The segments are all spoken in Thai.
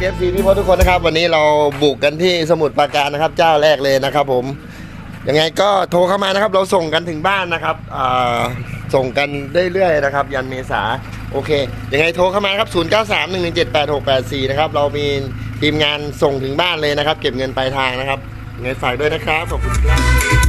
เอฟซีพี่พศทุกคนนะครับ วันนี้เราบุกกันที่สมุทรปราการนะครับ เจ้าแรกเลยนะครับ ผมยังไงก็โทรเข้ามานะครับ เราส่งกันถึงบ้านนะครับส่งกันเรื่อยๆนะครับ ยันเมษาโอเคยังไงโทรเข้ามาครับ 0 9 3 1 1 7 8 6 8 4 นะครับ เรามีทีมงานส่งถึงบ้านเลยนะครับ เก็บเงินปลายทางนะครับยังไงฝากด้วยนะครับขอบคุณครับ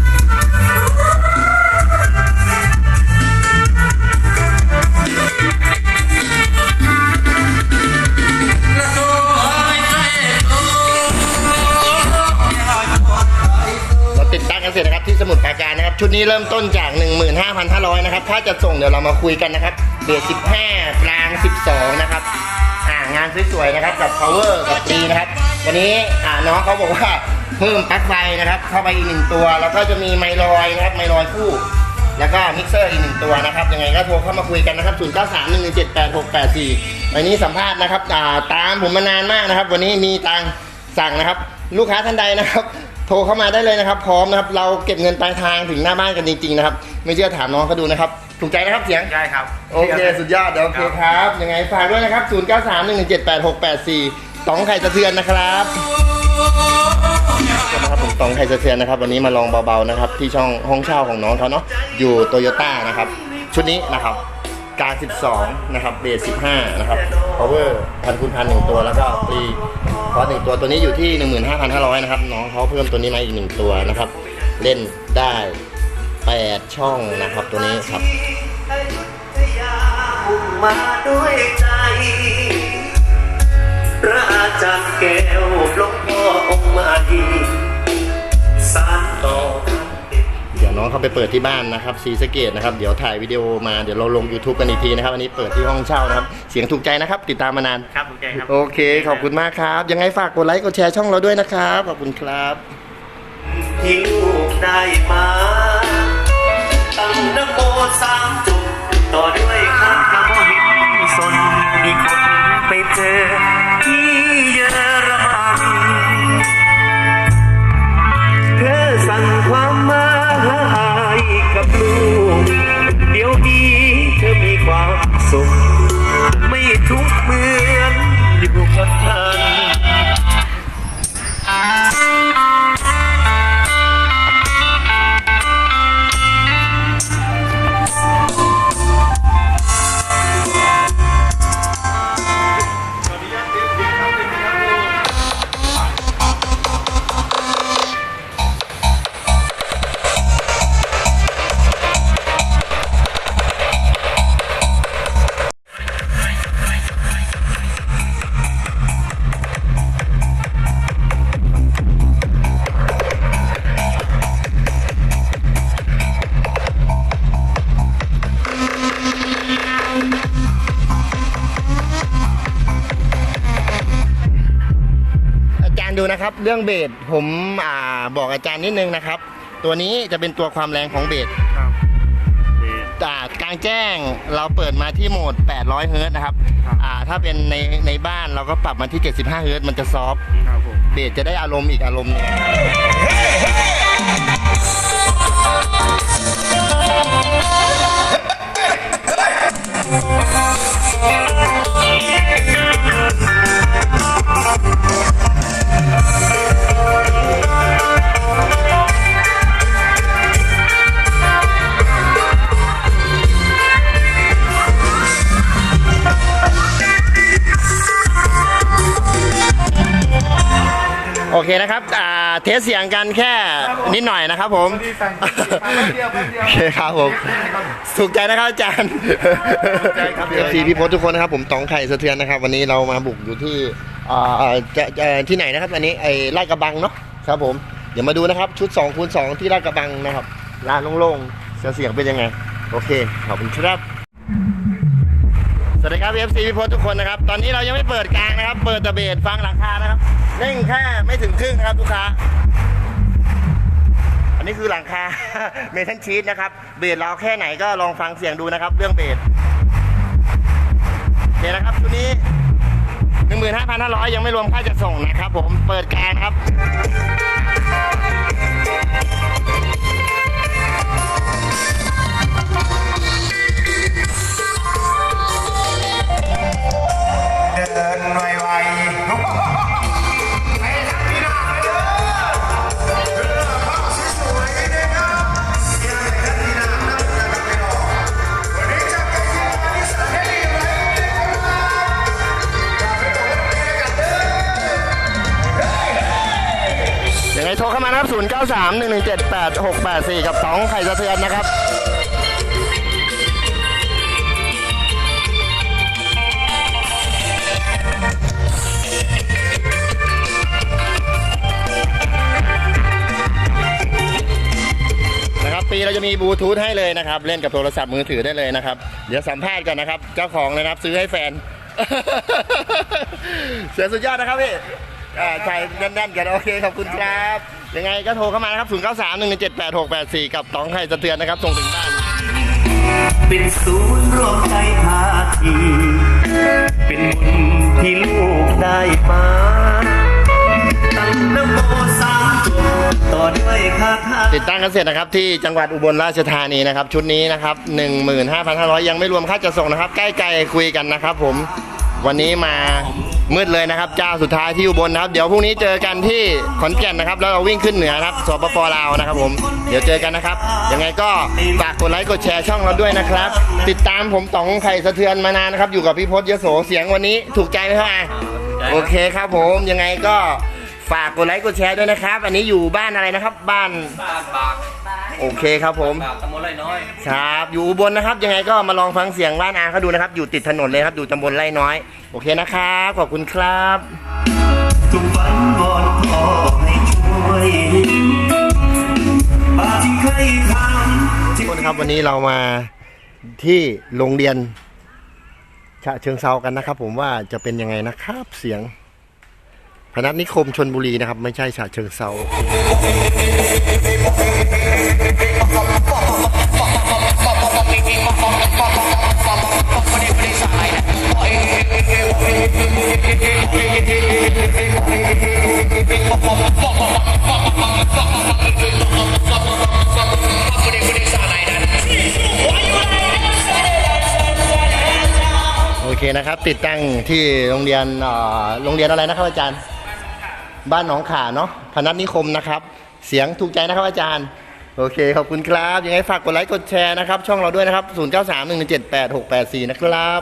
ชุดนี้เริ่มต้นจาก 15,500 นะครับ ถ้าจะส่งเดี๋ยวเรามาคุยกันนะครับเบส15 กลาง 12 นะครับ อ่างานสวยๆนะครับกับ power กับตีนะครับ วันนี้อ่าน้องเขาบอกว่าเพิ่มปลั๊กไฟนะครับ เข้าไปอีกหนึ่งตัว แล้วก็จะมีไมลอยนะครับ ไมลอยคู่ แล้วก็มิกเซอร์อีกหนึ่งตัวนะครับ ยังไงก็โทรเข้ามาคุยกันนะครับ 0 9 3 1 1 7 8 6 8 4วันนี้สัมภาษณ์นะครับอ่าตามผมมานานมากนะครับ วันนี้มีตังสั่งนะครับ ลูกค้าท่านใดนะครับ โทรเข้ามาได้เลยนะครับ พร้อมนะครับ เราเก็บเงินปลายทางถึงหน้าบ้านกันจริงๆนะครับ ไม่เชื่อถามน้องเขาดูนะครับ ถูกใจนะครับเสียง ได้ครับ โอเคสุดยอดเดี๋ยวโอเคครับ ยังไงฝากด้วยนะครับ 0 9 3 1 1 7 8 6 8 4ตองไข่สะเทือนนะครับนะครับผมตองไข่สะเทือนนะครับ วันนี้มาลองเบาๆนะครับ ที่ช่องห้องเช่าของน้องเขาเนาะอยู่โตโยต้านะครับ ชุดนี้นะครับ กา12 นะครับเบส15 นะครับ power พันคูณพันหนึ่งตัวแล้วก็ฟรีคอร์สหนึ่งตัวตัวนี้อยู่ที่ 15,500 นะครับ น้องเขาเพิ่มตัวนี้มาอีกหนึ่งตัวนะครับ เล่นได้ 8 ช่องนะครับตัวนี้ครับมาด้วยใจ พระอาจารย์แก้วหลวงพ่อองค์มาดีสานต่อ ดี๋ยวน้องเขาไปเปิดที่บ้านนะครับซีสะเกตนะครับเดี๋ยวถ่ายวิดีโอมาเดี๋ยวเราลง YouTube กันอีกทีนะครับอันนี้เปิดที่ห้องเช่านะครับ เสียงถูกใจนะครับติดตามมานาน ครับถูกใจครับ โอเค ขอบคุณมากครับ ยังไงฝากกดไลค์กดแชร์ช่องเราด้วยนะครับ ขอบคุณครับที่ลูกได้มาตั้งนโมสามจุดต่อด้วยคำกระบอกสนมีคนไปเจอที่ ดูนะครับ เรื่องเบสผมอ่าบอกอาจารย์นิดนึงนะครับ ตัวนี้จะเป็นตัวความแรงของเบสครับดีอ่ากลางแจ้งเราเปิดมาที่โหมด 800 เฮิร์ตซ์นะครับครับ อ่าถ้าเป็นในในบ้านเราก็ปรับมาที่ 75 เฮิร์ตซ์มันจะซอฟต์ครับผมเบสจะได้อารมณ์อีกอารมณ์หนึงโอ เคนะครับอ่าเทสเสียงกันแค่นิดหน่อยนะครับผมที่สั่งแป๊บเดียวแป๊บเดียวโอเคครับผมถูกใจนะครับอาจารย์ใจครับเอฟซีพี่พศทุกคนนะครับผมตองไข่สะเทือนนะครับ วันนี้เรามาบุกอยู่ที่อ่าจะจะที่ไหนนะครับ อันนี้ไอ้ลาดกระบังเนาะครับผมเดี๋ยวมาดูนะครับ ชุด2คูณ2ที่ลาดกระบังนะครับลานโล่งๆเสียงเป็นยังไง โอเค ขอบคุณครับส วัสดีครับ FC พี่พศทุกคนนะครับ ตอนนี้เรายังไม่เปิดกลางนะครับ เปิดต่เบสฟังหลังคานะครับเร่งแค่ไม่ถึงครึ่งนะครับลูกค้า อันนี้คือหลังคา เมทัลชีตนะครับ เบสเราแค่ไหนก็ลองฟังเสียงดูนะครับ เรื่องเบสโอเคนะครับตัวนี้15,500ยังไม่รวมค่าจัดส่งนะครับ ผมเปิดกลางครับ เดินไวๆยังไงโทรเข้ามานะครับ 0 9 3 1 1 7 8 6 8 4 กับ 2 ไข่สะเทือนนะครับ รีเราจะมีบลูทูธให้เลยนะครับ เล่นกับโทรศัพท์มือถือได้เลยนะครับ เดี๋ยวสัมภาษณ์กันนะครับ เจ้าของเลยนะครับซื้อให้แฟน เสียสุดยอดนะครับพี่อ่าใช่แน่นๆกันโอเคขอบคุณครับ ยังไงก็โทรเข้ามานะครับ 0 9 3 1 7 8 6 8 4 กับตองไข่สะเทือนนะครับ ส่งถึงบ้าน เป็นศูนย์รวมใจภาคีเป็นบุญที่ลูกได้มาตั้งนโม ต่อด้วยคาถาติดตั้งกันเสร็จนะครับที่จังหวัดอุบลราชธานีนะครับ ชุดนี้นะครับ 15,500 ยังไม่รวมค่าจัดส่งนะครับ ใกล้ๆคุยกันนะครับ ผมวันนี้มามืดเลยนะครับเจ้าสุดท้ายที่อุบลนะครับ เดี๋ยวพรุ่งนี้เจอกันที่ขอนแก่นนะครับ แล้วเราวิ่งขึ้นเหนือนะครับสปปลาวนะครับ ผมเดี๋ยวเจอกันนะครับยังไงก็ฝากกดไลค์กดแชร์ช่องเราด้วยนะครับ ติดตามผมต๋องไข่สะเทือนมานานนะครับ อยู่กับพี่พศยโสเสียงวันนี้ถูกใจไหมครับโอเคครับผมยังไงก็ ฝากกดไลค์กดแชร์ด้วยนะครับ อันนี้อยู่บ้านอะไรนะครับ บ้านบ้านบากโอเคครับผมบากตำบลไรน้อย ครับ อยู่อุบลนะครับ ยังไงก็มาลองฟังเสียงบ้านอาเขาดูนะครับ อยู่ติดถนนเลยครับ อยู่ตำบลไร่น้อย โอเคนะครับ ขอบคุณครับ ทุกวันวอนขอให้ช่วยปาที่เคยทำทุกคนครับวันนี้เรามาที่โรงเรียนฉะเชิงเซากันนะครับ ผมว่าจะเป็นยังไงนะครับเสียง พนัสนิคมชนบุรีนะครับ ไม่ใช่ฉะเชิงเซาโอเคนะครับ ติดตั้งที่โรงเรียนเอ่อโรงเรียนอะไรนะครับอาจารย์ บ้านหนองขาเนาะพนัสนิคมนะครับ เสียงถูกใจนะครับอาจารย์ โอเค ขอบคุณครับ ยังไงฝากกดไลค์กดแชร์นะครับ ช่องเราด้วยนะครับ 0 9 3 1 7 8 6 8 4 นะครับ